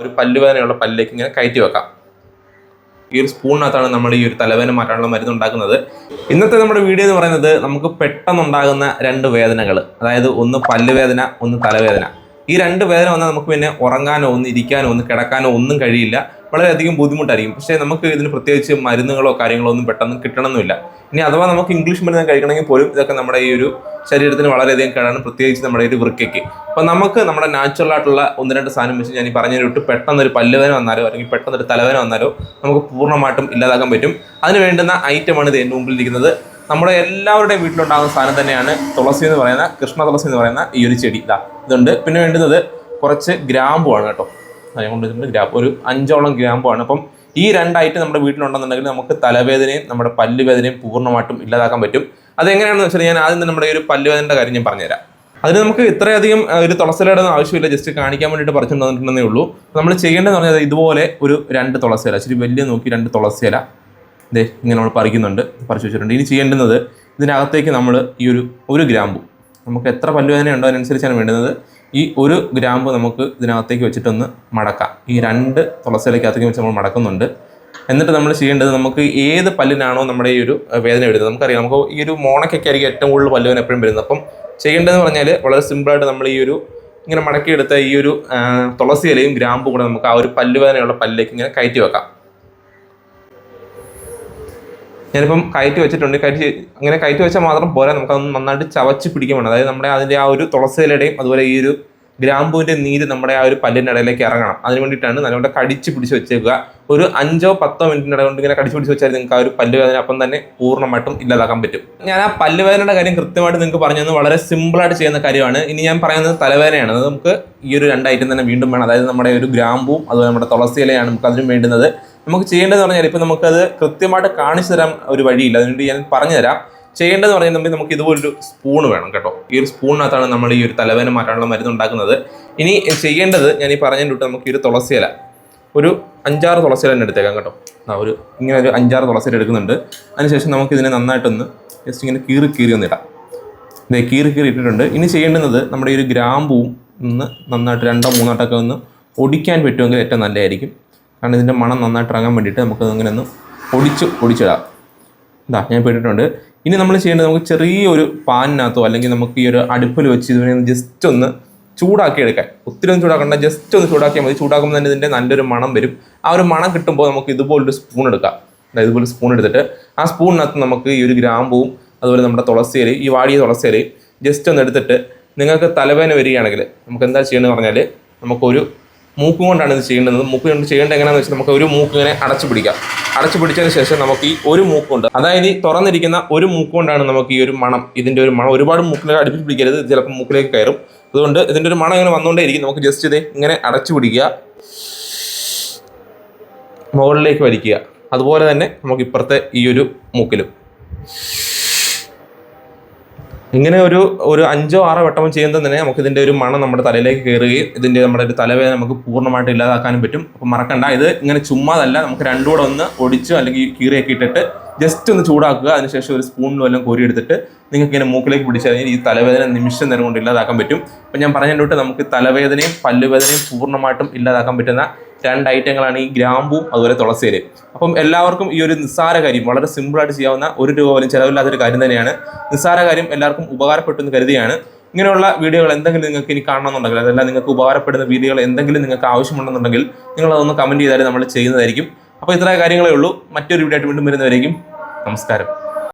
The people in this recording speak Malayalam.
ഒരു പല്ലുവേദനയുള്ള പല്ലിലേക്ക് ഇങ്ങനെ കയറ്റി വെക്കാം. ഈ ഒരു സ്പൂണിനകത്താണ് നമ്മൾ ഈ ഒരു തലവേദന മാറ്റാനുള്ള മരുന്ന് ഉണ്ടാക്കുന്നത് ഇന്നത്തെ നമ്മുടെ വീഡിയോ എന്ന് പറയുന്നത് നമുക്ക് പെട്ടെന്നുണ്ടാകുന്ന രണ്ട് വേദനകൾ അതായത് ഒന്ന് പല്ലുവേദന ഒന്ന് തലവേദന. ഈ രണ്ട് വേദന വന്നാൽ നമുക്ക് പിന്നെ ഉറങ്ങാനോ ഒന്ന് ഇരിക്കാനോ ഒന്ന് കിടക്കാനോ ഒന്നും കഴിയില്ല. വളരെയധികം ബുദ്ധിമുട്ടായിരിക്കും. പക്ഷേ നമുക്ക് ഇതിന് പ്രത്യേകിച്ച് മരുന്നുകളോ കാര്യങ്ങളോ ഒന്നും പെട്ടെന്ന് കിട്ടണമെന്നില്ല. ഇനി അഥവാ നമുക്ക് ഇംഗ്ലീഷ് മരുന്ന് കഴിക്കണമെങ്കിൽ പോലും ഇതൊക്കെ നമ്മുടെ ഈ ഒരു ശരീരത്തിന് വളരെയധികം കഴിയാണ് പ്രത്യേകിച്ച് നമ്മുടെ ഒരു വൃക്കയ്ക്ക്. അപ്പോൾ നമുക്ക് നമ്മുടെ നാച്ചുറൽ ആയിട്ടുള്ള ഒന്ന് രണ്ട് സാധനം വെച്ച് ഞാൻ ഈ പറഞ്ഞു വിട്ട് പെട്ടെന്ന് ഒരു പല്ലുവേന വന്നാലോ അല്ലെങ്കിൽ പെട്ടെന്ന് ഒരു തലവേന വന്നാലോ നമുക്ക് പൂർണമായിട്ടും ഇല്ലാതാക്കാൻ പറ്റും. അതിന് വേണ്ടുന്ന ഐറ്റമാണ് ഇത് എന്റെ മുമ്പിൽ ഇരിക്കുന്നത്. നമ്മുടെ എല്ലാവരുടെയും വീട്ടിലുണ്ടാകുന്ന സാധനം തന്നെയാണ് തുളസി എന്ന് പറയുന്ന കൃഷ്ണ തുളസി എന്ന് പറയുന്ന ഈ ഒരു ചെടി. ഇതാ ഇതുണ്ട്. പിന്നെ വേണ്ടുന്നത് കുറച്ച് ഗ്രാമ്പുമാണ് കേട്ടോ. ഞാൻ കൊണ്ടുവന്നിട്ടുണ്ട് ഗ്രാമ്പ് ഒരു അഞ്ചോളം ഗ്രാമ്പുമാണ് അപ്പം ഈ രണ്ടായിട്ട് നമ്മുടെ വീട്ടിലുണ്ടെന്നുണ്ടെങ്കിൽ നമുക്ക് തലവേദനയും നമ്മുടെ പല്ലുവേദനയും പൂർണമായിട്ടും ഇല്ലാതാക്കാൻ പറ്റും. അതെങ്ങനെയാണെന്ന് വെച്ചാൽ ഞാൻ ആദ്യം നമ്മുടെ ഈ ഒരു പല്ലുവേദനയുടെ കാര്യം ഞാൻ പറഞ്ഞുതരാം. അതിന് നമുക്ക് ഇത്രയധികം ഒരു തുളസിലയുടെ ഒന്നും ആവശ്യമില്ല. ജസ്റ്റ് കാണിക്കാൻ വേണ്ടിയിട്ട് പറിച്ചു തന്നിട്ടുണ്ടെന്നേ ഉള്ളൂ. നമ്മൾ ചെയ്യേണ്ടതെന്ന് പറഞ്ഞാൽ ഇതുപോലെ ഒരു രണ്ട് തുളസിയില ഇച്ചിരി വലിയ നോക്കി രണ്ട് തുളസിയില. ദേ ഇങ്ങനെ നമ്മൾ പറിക്കുന്നുണ്ട് പറിച്ചു വെച്ചിട്ടുണ്ട്. ഇനി ചെയ്യേണ്ടുന്നത് ഇതിനകത്തേക്ക് നമ്മൾ ഈ ഒരു ഒരു ഗ്രാമ്പു. നമുക്ക് എത്ര പല്ലുവേദന ഉണ്ടോ അതിനനുസരിച്ചാണ് വേണ്ടുന്നത്. ഈ ഒരു ഗ്രാമ്പ് നമുക്ക് ഇതിനകത്തേക്ക് വെച്ചിട്ടൊന്ന് മടക്കാം. ഈ രണ്ട് തുളസിയിലേക്കകത്തേക്ക് വെച്ച് നമ്മൾ മടക്കുന്നുണ്ട്. എന്നിട്ട് നമ്മൾ ചെയ്യേണ്ടത് നമുക്ക് ഏത് പല്ലിനാണോ നമ്മുടെ ഈ ഒരു വേദന വരുന്നത്. നമുക്കറിയാം നമുക്ക് ഈ ഒരു മോണക്കൊക്കെ ആയിരിക്കും ഏറ്റവും കൂടുതൽ പല്ലുവേദന എപ്പോഴും വരുന്നത്. അപ്പം ചെയ്യേണ്ടതെന്ന് പറഞ്ഞാൽ വളരെ സിമ്പിളായിട്ട് നമ്മൾ ഈ ഒരു ഇങ്ങനെ മടക്കിയെടുത്ത ഈ ഒരു തുളസി ഇലയും ഗ്രാമ്പും കൂടെ നമുക്ക് ആ ഒരു പല്ലുവേദനയുള്ള പല്ലിലേക്ക് ഇങ്ങനെ കയറ്റി വെക്കാം. ഞാനിപ്പം കയറ്റി വെച്ചിട്ടുണ്ട്. കയറ്റി അങ്ങനെ കയറ്റി വെച്ചാൽ മാത്രം പോരാ. നമുക്ക് അതൊന്ന് നന്നായിട്ട് ചവച്ച് പിടിക്കാൻ വേണം. അതായത് നമ്മുടെ അതിന്റെ ആ ഒരു തുളസിയിലയുടെയും അതുപോലെ ഈ ഒരു ഗ്രാമ്പൂവിന്റെ നീര് നമ്മുടെ ആ ഒരു പല്ലിന്റെ ഇടയിലേക്ക് ഇറങ്ങണം. അതിന് വേണ്ടിയിട്ടാണ് നല്ലവണ്ണം കടിച്ച് പിടിച്ച് വെച്ചേക്കുക. ഒരു അഞ്ചോ പത്തോ മിനിറ്റിന്റെ കൊണ്ട് ഇങ്ങനെ കടിച്ച് പിടിച്ച് വെച്ചാൽ നിങ്ങൾക്ക് ആ ഒരു പല്ലുവേദന അപ്പം തന്നെ പൂർണമായിട്ടും ഇല്ലാതാക്കാൻ പറ്റും. ഞാൻ ആ പല്ലുവേദനയുടെ കാര്യം കൃത്യമായിട്ട് നിങ്ങൾക്ക് പറഞ്ഞു തന്നെ വളരെ സിമ്പിളായിട്ട് ചെയ്യുന്ന കാര്യമാണ്. ഇനി ഞാൻ പറയുന്നത് തലവേദനയാണ്. അത് നമുക്ക് ഈ ഒരു രണ്ട് ഐറ്റം തന്നെ വീണ്ടും വേണം. അതായത് നമ്മുടെ ഒരു ഗ്രാമ്പും അതുപോലെ നമ്മുടെ തുളസി ഇലയാണ് നമുക്ക് അതിനും വേണ്ടുന്നത്. നമുക്ക് ചെയ്യേണ്ടതെന്ന് പറഞ്ഞാൽ ഇപ്പം നമുക്കത് കൃത്യമായിട്ട് കാണിച്ചു തരാൻ ഒരു വഴിയില്ല. അതുകൊണ്ട് ഞാൻ പറഞ്ഞു തരാം ചെയ്യേണ്ടതെന്ന് പറയുന്നുണ്ടെങ്കിൽ നമുക്ക് ഇതുപോലൊരു സ്പൂൺ വേണം കേട്ടോ. ഈ ഒരു സ്പൂണിനകത്താണ് നമ്മൾ ഈ ഒരു തലവേദന മാറ്റാനുള്ള മരുന്ന് ഉണ്ടാക്കുന്നത് ഇനി ചെയ്യേണ്ടത് ഞാൻ ഈ പറഞ്ഞതിന് വിട്ട് നമുക്ക് ഈ ഒരു തുളസിയില ഒരു അഞ്ചാറ് തുളസിയില തന്നെ എടുത്തേക്കാം കേട്ടോ. ആ ഒരു ഇങ്ങനെ ഒരു അഞ്ചാറ് തുളസിയില എടുക്കുന്നുണ്ട്. അതിനുശേഷം നമുക്ക് ഇതിനെ നന്നായിട്ടൊന്ന് ജസ്റ്റ് ഇങ്ങനെ കീറി കീറി ഒന്ന് ഇടാം. ഇതേ കീറി കീറി ഇട്ടിട്ടുണ്ട്. ഇനി ചെയ്യേണ്ടുന്നത് നമ്മുടെ ഈ ഒരു ഗ്രാമ്പൂവും ഒന്ന് നന്നായിട്ട് രണ്ടോ മൂന്നോട്ടൊക്കെ ഒന്ന് ഒടിക്കാൻ പറ്റുമെങ്കിൽ ഏറ്റവും നല്ലതായിരിക്കും. കാരണം ഇതിന്റെ മണം നന്നായിട്ട് ഇറങ്ങാൻ വേണ്ടിയിട്ട് നമുക്ക് അങ്ങനെ ഒന്ന് പൊടിച്ച് പൊടിച്ചിടാം. ഇതാ ഞാൻ പെട്ടിട്ടുണ്ട് ഇനി നമ്മൾ ചെയ്യേണ്ടത് നമുക്ക് ചെറിയൊരു പാനിനകത്തോ അല്ലെങ്കിൽ നമുക്ക് ഈ ഒരു അടുപ്പിൽ വെച്ച് ഇതിനെ ജസ്റ്റ് ഒന്ന് ചൂടാക്കി എടുക്കാൻ ഒത്തിരി ഒന്നും ചൂടാക്കണ്ട ജസ്റ്റ് ഒന്ന് ചൂടാക്കിയാൽ മതി. ചൂടാക്കുമ്പോൾ തന്നെ ഇതിന്റെ നല്ലൊരു മണം വരും. ആ ഒരു മണം കിട്ടുമ്പോൾ നമുക്ക് ഇതുപോലൊരു സ്പൂൺ എടുക്കാം. ഇതുപോലെ സ്പൂൺ എടുത്തിട്ട് ആ സ്പൂണിനകത്ത് നമുക്ക് ഈ ഒരു ഗ്രാമ്പൂവും അതുപോലെ നമ്മുടെ തുളസിയില ഈ വാടിയ തുളസിയിലയും ജസ്റ്റ് ഒന്ന് എടുത്തിട്ട് നിങ്ങൾക്ക് തലവേദന വരികയാണെങ്കിൽ നമുക്ക് എന്താ ചെയ്യണമെന്ന് പറഞ്ഞാൽ നമുക്കൊരു മൂക്ക് കൊണ്ടാണ് ഇത് ചെയ്യേണ്ടത്. മൂക്ക് കൊണ്ട് ചെയ്യേണ്ടത് എങ്ങനെയാണെന്ന് വെച്ചാൽ നമുക്ക് ഒരു മൂക്ക് ഇങ്ങനെ അടച്ചു പിടിക്കാം. അടച്ചു പിടിച്ചതിന് ശേഷം നമുക്ക് ഈ ഒരു മൂക്കുണ്ട് കൊണ്ട് അതായത് ഈ തുറന്നിരിക്കുന്ന ഒരു മൂക്ക് കൊണ്ടാണ് നമുക്ക് ഈ ഒരു മണം ഇതിന്റെ ഒരു മണം. ഒരുപാട് മൂക്കിലേക്ക് അടുപ്പിച്ച് പിടിക്കരുത് ചിലപ്പോൾ മൂക്കിലേക്ക് കയറും. അതുകൊണ്ട് ഇതിന്റെ ഒരു മണം ഇങ്ങനെ വന്നുകൊണ്ടേ ഇരിക്കും നമുക്ക് ജസ്റ്റ് ഇത് ഇങ്ങനെ അടച്ചു പിടിക്കുക. മുകളിലേക്ക് വലിക്കുക. അതുപോലെ തന്നെ നമുക്ക് ഇപ്പുറത്തെ ഈ ഒരു മൂക്കിലും. ഇങ്ങനെ ഒരു ഒരു അഞ്ചോ ആറോ വട്ടമോ ചെയ്യുമ്പോൾ തന്നെ നമുക്ക് ഇതിന്റെ ഒരു മണം നമ്മുടെ തലയിലേക്ക് കയറുകയും ഇതിന്റെ നമ്മുടെ ഒരു തലവേദന നമുക്ക് പൂർണമായിട്ട് ഇല്ലാതാക്കാനും പറ്റും. അപ്പം മറക്കണ്ട. ഇത് ഇങ്ങനെ ചുമ്മാതല്ല. നമുക്ക് രണ്ടും കൂടെ ഒന്ന് ഒടിച്ച് അല്ലെങ്കിൽ കീറിയൊക്കെ ഇട്ടിട്ട് ജസ്റ്റ് ഒന്ന് ചൂടാക്കുക. അതിനുശേഷം ഒരു സ്പൂണിൽ വല്ലതും കോരി എടുത്തിട്ട് നിങ്ങൾക്ക് ഇങ്ങനെ മൂക്കിലേക്ക് പിടിച്ചാൽ കഴിഞ്ഞാൽ ഈ തലവേദന നിമിഷം നേരം കൊണ്ട് ഇല്ലാതാക്കാൻ പറ്റും. അപ്പം ഞാൻ പറഞ്ഞതിലോട്ട് നമുക്ക് തലവേദനയും പല്ലുവേദനയും പൂർണമായിട്ടും ഇല്ലാതാക്കാൻ പറ്റുന്ന രണ്ട് ഐറ്റങ്ങളാണ് ഈ ഗ്രാമ്പും അതുപോലെ തുളസിയിലയും. അപ്പം എല്ലാവർക്കും ഈ ഒരു നിസ്സാര കാര്യം വളരെ സിമ്പിളായിട്ട് ചെയ്യാവുന്ന ഒരു രൂപ പോലും ചിലവില്ലാത്തൊരു കാര്യം തന്നെയാണ്. നിസ്സാര കാര്യം എല്ലാവർക്കും ഉപകാരപ്പെട്ടെന്ന് കരുതിയാണ്. ഇങ്ങനെയുള്ള വീഡിയോകൾ എന്തെങ്കിലും നിങ്ങൾക്ക് ഇനി കാണണമെന്നുണ്ടെങ്കിൽ അതെല്ലാം നിങ്ങൾക്ക് ഉപകാരപ്പെടുന്ന വീഡിയോകൾ എന്തെങ്കിലും നിങ്ങൾക്ക് ആവശ്യമുണ്ടെന്നുണ്ടെങ്കിൽ നിങ്ങൾ അതൊന്ന് കമന്റ് ചെയ്താൽ നമ്മൾ ചെയ്യുന്നതായിരിക്കും. അപ്പോൾ ഇത്ര കാര്യങ്ങളേ ഉള്ളൂ. മറ്റൊരു വീഡിയോ ആയിട്ട് വീണ്ടും വരുന്നവരേക്കും നമസ്കാരം.